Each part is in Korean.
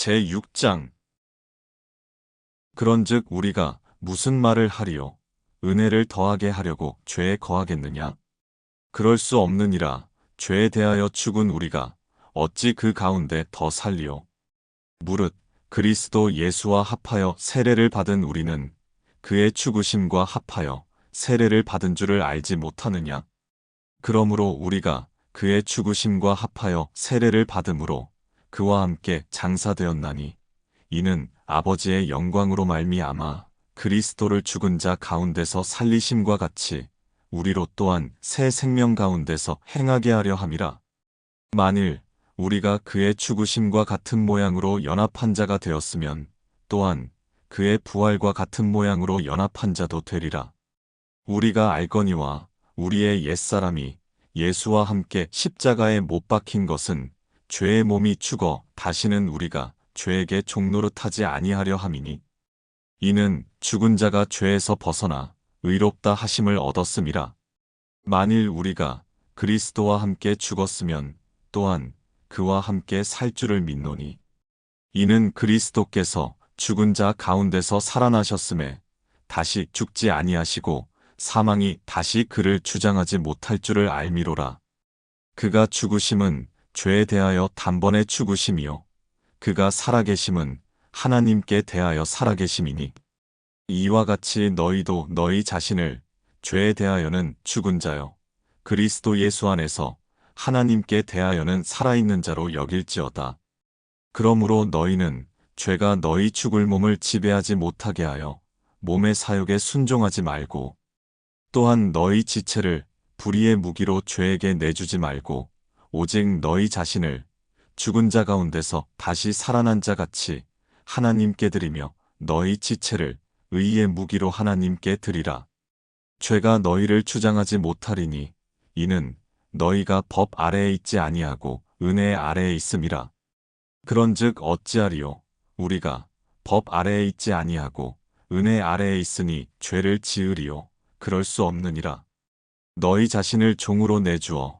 제6장. 그런즉 우리가 무슨 말을 하리요? 은혜를 더하게 하려고 죄에 거하겠느냐? 그럴 수 없느니라. 죄에 대하여 죽은 우리가 어찌 그 가운데 더 살리요? 무릇 그리스도 예수와 합하여 세례를 받은 우리는 그의 죽으심과 합하여 세례를 받은 줄을 알지 못하느냐? 그러므로 우리가 그의 죽으심과 합하여 세례를 받음으로 그와 함께 장사되었나니 이는 아버지의 영광으로 말미암아 그리스도를 죽은 자 가운데서 살리심과 같이 우리로 또한 새 생명 가운데서 행하게 하려 함이라. 만일 우리가 그의 죽으심과 같은 모양으로 연합한 자가 되었으면 또한 그의 부활과 같은 모양으로 연합한 자도 되리라. 우리가 알거니와 우리의 옛사람이 예수와 함께 십자가에 못 박힌 것은 죄의 몸이 죽어 다시는 우리가 죄에게 종노릇하지 아니하려 함이니 이는 죽은 자가 죄에서 벗어나 의롭다 하심을 얻었음이라. 만일 우리가 그리스도와 함께 죽었으면 또한 그와 함께 살 줄을 믿노니 이는 그리스도께서 죽은 자 가운데서 살아나셨음에 다시 죽지 아니하시고 사망이 다시 그를 주장하지 못할 줄을 알미로라. 그가 죽으심은 죄에 대하여 단번에 죽으심이요 그가 살아계심은 하나님께 대하여 살아계심이니 이와 같이 너희도 너희 자신을 죄에 대하여는 죽은 자요 그리스도 예수 안에서 하나님께 대하여는 살아있는 자로 여길지어다. 그러므로 너희는 죄가 너희 죽을 몸을 지배하지 못하게 하여 몸의 사욕에 순종하지 말고 또한 너희 지체를 불의의 무기로 죄에게 내주지 말고 오직 너희 자신을 죽은 자 가운데서 다시 살아난 자 같이 하나님께 드리며 너희 지체를 의의 무기로 하나님께 드리라. 죄가 너희를 주장하지 못하리니 이는 너희가 법 아래에 있지 아니하고 은혜 아래에 있음이라. 그런즉 어찌하리요 우리가 법 아래에 있지 아니하고 은혜 아래에 있으니 죄를 지으리요 그럴 수 없느니라. 너희 자신을 종으로 내주어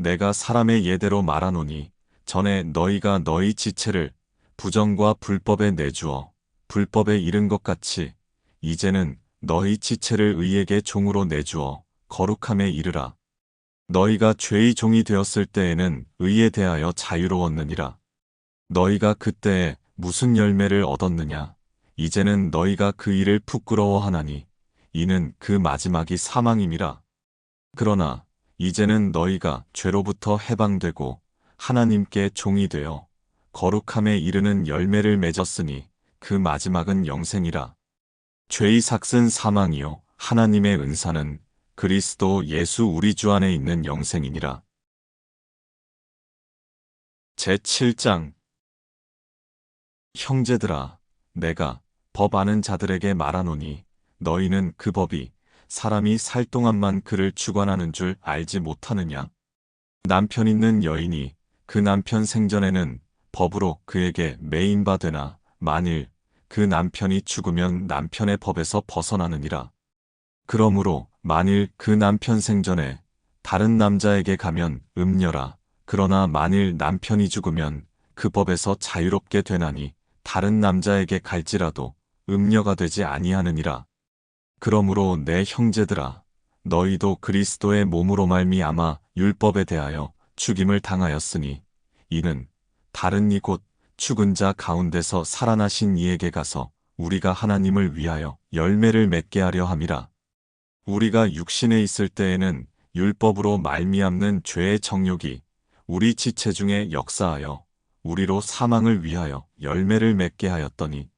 내가 사람의 예대로 말하노니 전에 너희가 너희 지체를 부정과 불법에 내주어 불법에 이른 것 같이 이제는 너희 지체를 의에게 종으로 내주어 거룩함에 이르라. 너희가 죄의 종이 되었을 때에는 의에 대하여 자유로웠느니라. 너희가 그때에 무슨 열매를 얻었느냐? 이제는 너희가 그 일을 부끄러워하나니 이는 그 마지막이 사망임이라. 그러나 이제는 너희가 죄로부터 해방되고 하나님께 종이 되어 거룩함에 이르는 열매를 맺었으니 그 마지막은 영생이라. 죄의 삭은 사망이요 하나님의 은사는 그리스도 예수 우리 주 안에 있는 영생이니라. 제7장 형제들아 내가 법 아는 자들에게 말하노니 너희는 그 법이 사람이 살 동안만 그를 주관하는 줄 알지 못하느냐 남편 있는 여인이 그 남편 생전에는 법으로 그에게 매인바 되나 만일 그 남편이 죽으면 남편의 법에서 벗어나느니라. 그러므로 만일 그 남편 생전에 다른 남자에게 가면 음녀라. 그러나 만일 남편이 죽으면 그 법에서 자유롭게 되나니 다른 남자에게 갈지라도 음녀가 되지 아니하느니라. 그러므로 내 형제들아 너희도 그리스도의 몸으로 말미암아 율법에 대하여 죽임을 당하였으니 이는 다른 이곧 죽은 자 가운데서 살아나신 이에게 가서 우리가 하나님을 위하여 열매를 맺게 하려 함이라. 우리가 육신에 있을 때에는 율법으로 말미암는 죄의 정욕이 우리 지체 중에 역사하여 우리로 사망을 위하여 열매를 맺게 하였더니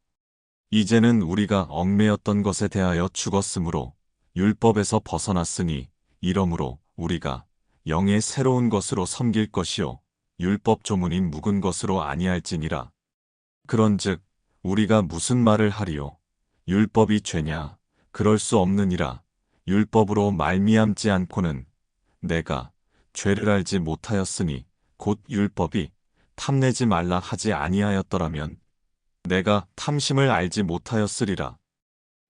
이제는 우리가 얽매였던 것에 대하여 죽었으므로 율법에서 벗어났으니 이러므로 우리가 영의 새로운 것으로 섬길 것이요 율법 조문인 묵은 것으로 아니할지니라. 그런즉 우리가 무슨 말을 하리요? 율법이 죄냐? 그럴 수 없느니라. 율법으로 말미암지 않고는 내가 죄를 알지 못하였으니 곧 율법이 탐내지 말라 하지 아니하였더라면 내가 탐심을 알지 못하였으리라.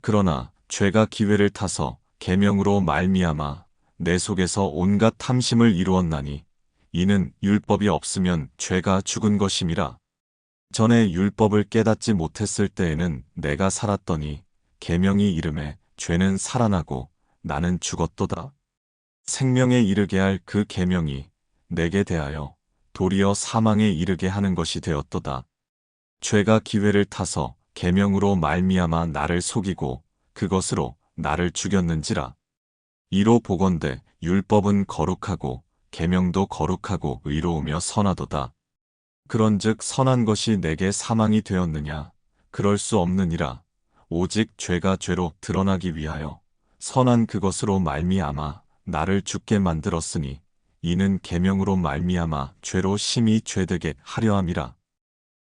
그러나 죄가 기회를 타서 계명으로 말미암아 내 속에서 온갖 탐심을 이루었나니 이는 율법이 없으면 죄가 죽은 것임이라. 전에 율법을 깨닫지 못했을 때에는 내가 살았더니 계명이 이름에 죄는 살아나고 나는 죽었도다. 생명에 이르게 할 그 계명이 내게 대하여 도리어 사망에 이르게 하는 것이 되었도다. 죄가 기회를 타서 계명으로 말미암아 나를 속이고 그것으로 나를 죽였는지라. 이로 보건대 율법은 거룩하고 계명도 거룩하고 의로우며 선하도다. 그런즉 선한 것이 내게 사망이 되었느냐? 그럴 수 없느니라. 오직 죄가 죄로 드러나기 위하여 선한 그것으로 말미암아 나를 죽게 만들었으니 이는 계명으로 말미암아 죄로 심히 죄되게 하려 함이라.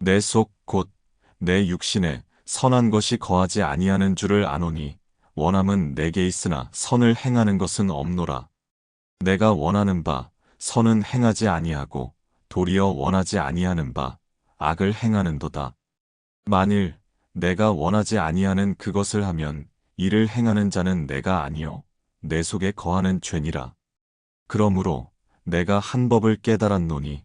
내 속 곧 내 육신에 선한 것이 거하지 아니하는 줄을 아노니 원함은 내게 있으나 선을 행하는 것은 없노라. 내가 원하는 바 선은 행하지 아니하고 도리어 원하지 아니하는 바 악을 행하는도다. 만일 내가 원하지 아니하는 그것을 하면 이를 행하는 자는 내가 아니요 내 속에 거하는 죄니라. 그러므로 내가 한 법을 깨달았노니 곧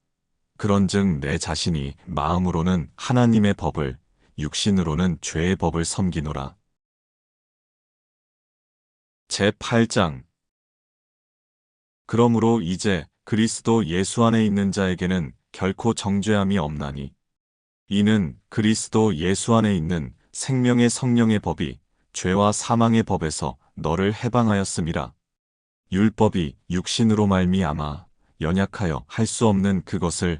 그런즉 내 자신이 마음으로는 하나님의 법을 육신으로는 죄의 법을 섬기노라. 제8장 그러므로 이제 그리스도 예수 안에 있는 자에게는 결코 정죄함이 없나니 이는 그리스도 예수 안에 있는 생명의 성령의 법이 죄와 사망의 법에서 너를 해방하였음이라. 율법이 육신으로 말미암아 연약하여 할 수 없는 그것을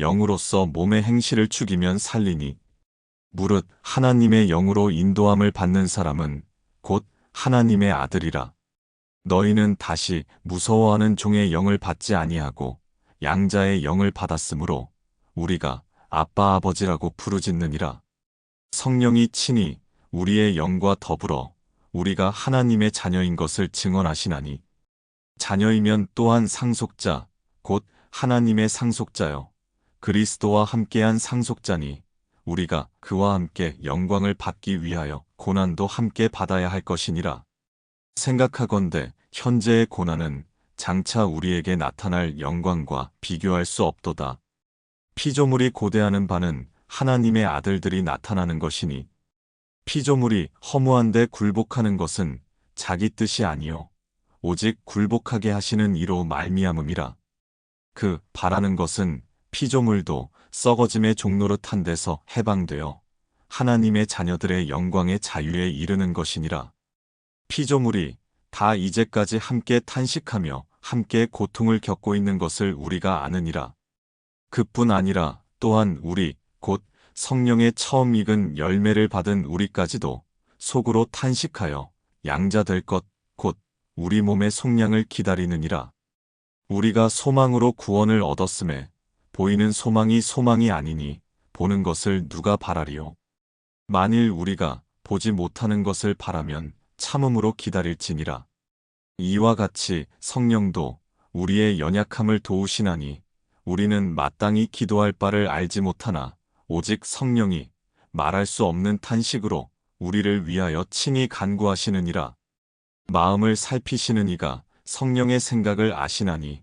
영으로서 몸의 행실을 죽이면 살리니 무릇 하나님의 영으로 인도함을 받는 사람은 곧 하나님의 아들이라. 너희는 다시 무서워하는 종의 영을 받지 아니하고 양자의 영을 받았으므로 우리가 아빠 아버지라고 부르짖느니라. 성령이 친히 우리의 영과 더불어 우리가 하나님의 자녀인 것을 증언하시나니 자녀이면 또한 상속자 곧 하나님의 상속자요 그리스도와 함께한 상속자니 우리가 그와 함께 영광을 받기 위하여 고난도 함께 받아야 할 것이니라 생각하건대 현재의 고난은 장차 우리에게 나타날 영광과 비교할 수 없도다. 피조물이 고대하는 바는 하나님의 아들들이 나타나는 것이니 피조물이 허무한데 굴복하는 것은 자기 뜻이 아니요 오직 굴복하게 하시는 이로 말미암음이라. 그 바라는 것은 피조물도 썩어짐의 종노릇 한 데서 해방되어 하나님의 자녀들의 영광의 자유에 이르는 것이니라. 피조물이 다 이제까지 함께 탄식하며 함께 고통을 겪고 있는 것을 우리가 아느니라. 그뿐 아니라 또한 우리 곧 성령의 처음 익은 열매를 받은 우리까지도 속으로 탄식하여 양자 될 것 곧 우리 몸의 속량을 기다리느니라. 우리가 소망으로 구원을 얻었음에 보이는 소망이 소망이 아니니 보는 것을 누가 바라리요. 만일 우리가 보지 못하는 것을 바라면 참음으로 기다릴지니라. 이와 같이 성령도 우리의 연약함을 도우시나니 우리는 마땅히 기도할 바를 알지 못하나 오직 성령이 말할 수 없는 탄식으로 우리를 위하여 친히 간구하시느니라. 마음을 살피시는 이가 성령의 생각을 아시나니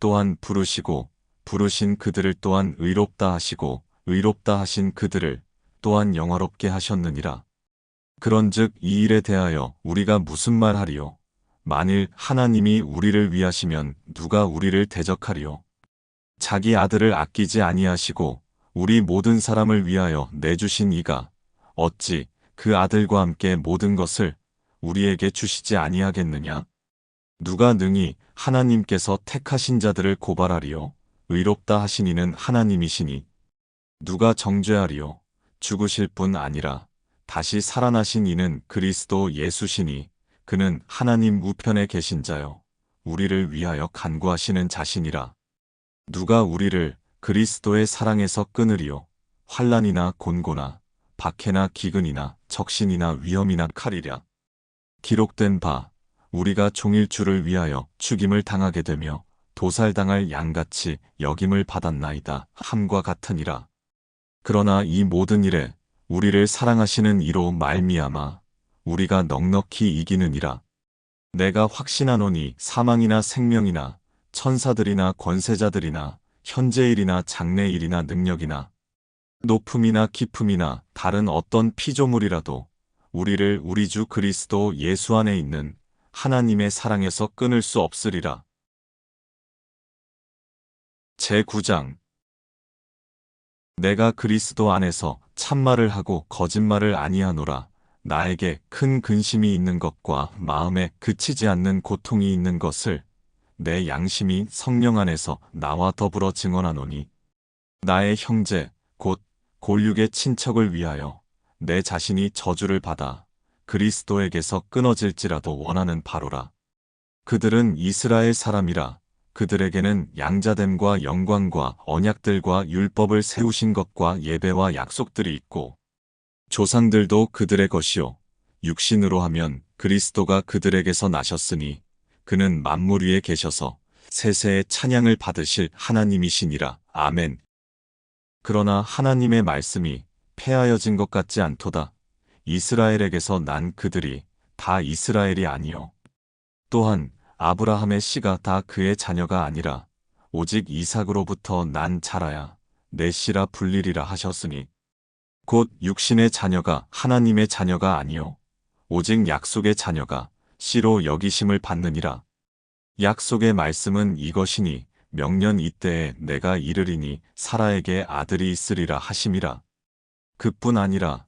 또한 부르시고 부르신 그들을 또한 의롭다 하시고 의롭다 하신 그들을 또한 영화롭게 하셨느니라. 그런즉 이 일에 대하여 우리가 무슨 말하리요? 만일 하나님이 우리를 위하시면 누가 우리를 대적하리요? 자기 아들을 아끼지 아니하시고 우리 모든 사람을 위하여 내주신 이가 어찌 그 아들과 함께 모든 것을 우리에게 주시지 아니하겠느냐? 누가 능히 하나님께서 택하신 자들을 고발하리요? 의롭다 하신 이는 하나님이시니 누가 정죄하리요? 죽으실 뿐 아니라 다시 살아나신 이는 그리스도 예수시니 그는 하나님 우편에 계신 자요. 우리를 위하여 간구하시는 자신이라. 누가 우리를 그리스도의 사랑에서 끊으리요. 환란이나 곤고나 박해나 기근이나 적신이나 위험이나 칼이랴. 기록된 바 우리가 종일 주를 위하여 죽임을 당하게 되며 도살당할 양같이 여김을 받았나이다 함과 같으니라. 그러나 이 모든 일에 우리를 사랑하시는 이로 말미암아 우리가 넉넉히 이기느니라. 내가 확신하노니 사망이나 생명이나 천사들이나 권세자들이나 현재일이나 장래일이나 능력이나 높음이나 깊음이나 다른 어떤 피조물이라도 우리를 우리 주 그리스도 예수 안에 있는 하나님의 사랑에서 끊을 수 없으리라. 제9장 내가 그리스도 안에서 참말을 하고 거짓말을 아니하노라. 나에게 큰 근심이 있는 것과 마음에 그치지 않는 고통이 있는 것을 내 양심이 성령 안에서 나와 더불어 증언하노니 나의 형제 곧 골육의 친척을 위하여 내 자신이 저주를 받아 그리스도에게서 끊어질지라도 원하는 바로라. 그들은 이스라엘 사람이라 그들에게는 양자됨과 영광과 언약들과 율법을 세우신 것과 예배와 약속들이 있고 조상들도 그들의 것이요 육신으로 하면 그리스도가 그들에게서 나셨으니 그는 만물 위에 계셔서 세세의 찬양을 받으실 하나님이시니라. 아멘. 그러나 하나님의 말씀이 폐하여진 것 같지 않도다. 이스라엘에게서 난 그들이 다 이스라엘이 아니요. 또한 아브라함의 씨가 다 그의 자녀가 아니라 오직 이삭으로부터 난 자라야 내 씨라 불리리라 하셨으니 곧 육신의 자녀가 하나님의 자녀가 아니요. 오직 약속의 자녀가 씨로 여기심을 받느니라. 약속의 말씀은 이것이니 명년 이때에 내가 이르리니 사라에게 아들이 있으리라 하심이라. 그뿐 아니라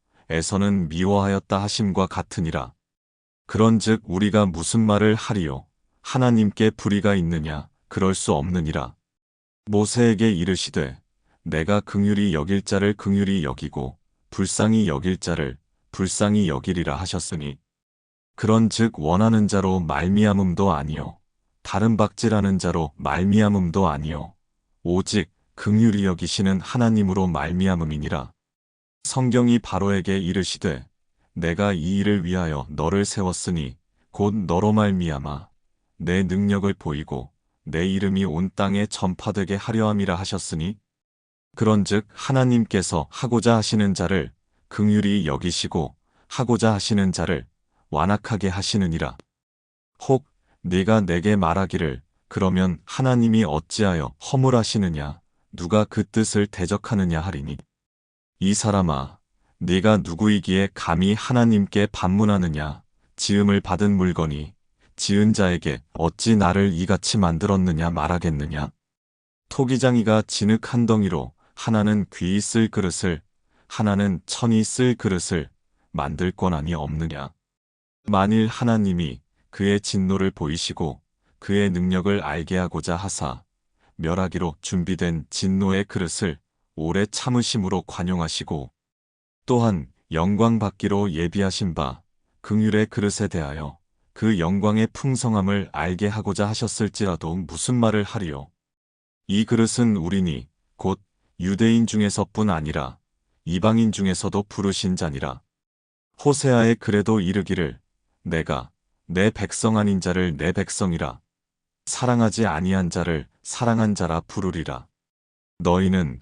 에서는 미워하였다 하심과 같으니라. 그런즉 우리가 무슨 말을 하리요? 하나님께 불의가 있느냐? 그럴 수 없느니라. 모세에게 이르시되 내가 긍휼히 여길 자를 긍휼히 여기고 불쌍히 여길 자를 불쌍히 여기리라 하셨으니. 그런즉 원하는 자로 말미암음도 아니요. 다른 박질하는 자로 말미암음도 아니요. 오직 긍휼히 여기시는 하나님으로 말미암음이니라 성경이 바로에게 이르시되 내가 이 일을 위하여 너를 세웠으니 곧 너로 말미암아 내 능력을 보이고 내 이름이 온 땅에 전파되게 하려 함이라 하셨으니 그런즉 하나님께서 하고자 하시는 자를 긍휼히 여기시고 하고자 하시는 자를 완악하게 하시느니라. 혹 네가 내게 말하기를 그러면 하나님이 어찌하여 허물하시느냐? 누가 그 뜻을 대적하느냐 하리니 이 사람아 네가 누구이기에 감히 하나님께 반문하느냐? 지음을 받은 물건이 지은 자에게 어찌 나를 이같이 만들었느냐 말하겠느냐? 토기장이가 진흙 한 덩이로 하나는 귀쓸 그릇을 하나는 천이 쓸 그릇을 만들 권한이 없느냐? 만일 하나님이 그의 진노를 보이시고 그의 능력을 알게 하고자 하사 멸하기로 준비된 진노의 그릇을 오래 참으심으로 관용하시고 또한 영광 받기로 예비하신 바 긍휼의 그릇에 대하여 그 영광의 풍성함을 알게 하고자 하셨을지라도 무슨 말을 하리요. 이 그릇은 우리니 곧 유대인 중에서뿐 아니라 이방인 중에서도 부르신 자니라. 호세아의 그래도 이르기를 내가 내 백성 아닌 자를 내 백성이라 사랑하지 아니한 자를 사랑한 자라 부르리라. 너희는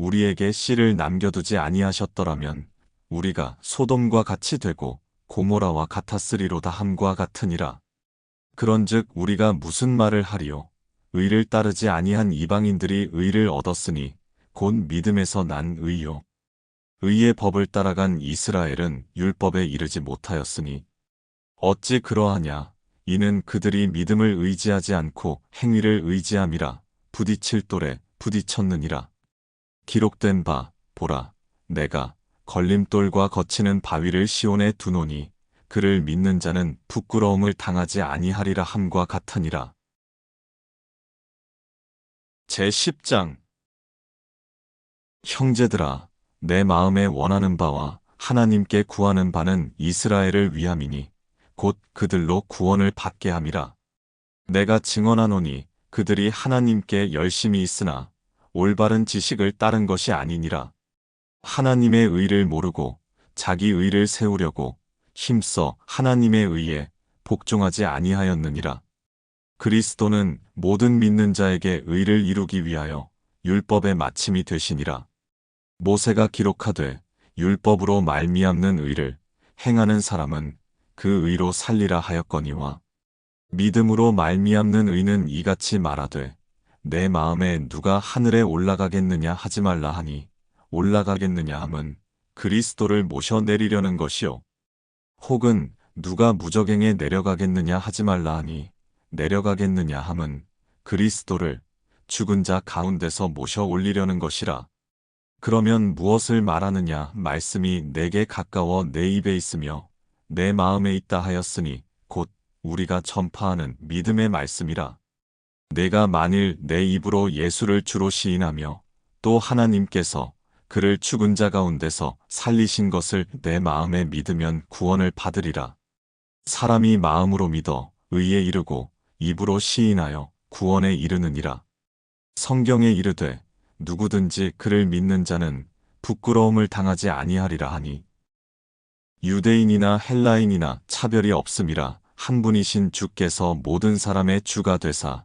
우리에게 씨를 남겨두지 아니하셨더라면 우리가 소돔과 같이 되고 고모라와 같았으리로다 함과 같으니라. 그런즉 우리가 무슨 말을 하리요? 의를 따르지 아니한 이방인들이 의를 얻었으니 곧 믿음에서 난 의요. 의의 법을 따라간 이스라엘은 율법에 이르지 못하였으니 어찌 그러하냐? 이는 그들이 믿음을 의지하지 않고 행위를 의지함이라 부딪힐 돌에 부딪혔느니라. 기록된 바 보라 내가 걸림돌과 거치는 바위를 시온에 두노니 그를 믿는 자는 부끄러움을 당하지 아니하리라 함과 같으니라. 제10장 형제들아 내 마음에 원하는 바와 하나님께 구하는 바는 이스라엘을 위함이니 곧 그들로 구원을 받게 함이라. 내가 증언하노니 그들이 하나님께 열심히 있으나 올바른 지식을 따른 것이 아니니라. 하나님의 의를 모르고 자기 의를 세우려고 힘써 하나님의 의에 복종하지 아니하였느니라. 그리스도는 모든 믿는 자에게 의를 이루기 위하여 율법의 마침이 되시니라. 모세가 기록하되 율법으로 말미암는 의를 행하는 사람은 그 의로 살리라 하였거니와 믿음으로 말미암는 의는 이같이 말하되 내 마음에 누가 하늘에 올라가겠느냐 하지 말라 하니 올라가겠느냐 함은 그리스도를 모셔 내리려는 것이요 혹은 누가 무적행에 내려가겠느냐 하지 말라 하니 내려가겠느냐 함은 그리스도를 죽은 자 가운데서 모셔 올리려는 것이라 그러면 무엇을 말하느냐 말씀이 내게 가까워 내 입에 있으며 내 마음에 있다 하였으니 곧 우리가 전파하는 믿음의 말씀이라. 내가 만일 내 입으로 예수를 주로 시인하며 또 하나님께서 그를 죽은 자 가운데서 살리신 것을 내 마음에 믿으면 구원을 받으리라. 사람이 마음으로 믿어 의에 이르고 입으로 시인하여 구원에 이르느니라. 성경에 이르되 누구든지 그를 믿는 자는 부끄러움을 당하지 아니하리라 하니 유대인이나 헬라인이나 차별이 없음이라 한 분이신 주께서 모든 사람의 주가 되사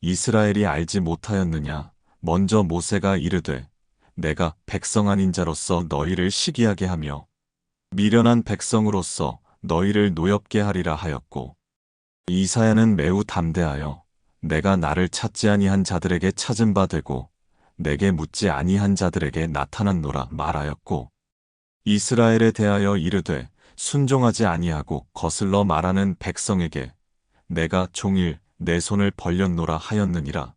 이스라엘이 알지 못하였느냐? 먼저 모세가 이르되 내가 백성 아닌 자로서 너희를 시기하게 하며 미련한 백성으로서 너희를 노엽게 하리라 하였고 이사야는 매우 담대하여 내가 나를 찾지 아니한 자들에게 찾은 바 되고 내게 묻지 아니한 자들에게 나타났노라 말하였고 이스라엘에 대하여 이르되 순종하지 아니하고 거슬러 말하는 백성에게 내가 종일 내 손을 벌렸노라 하였느니라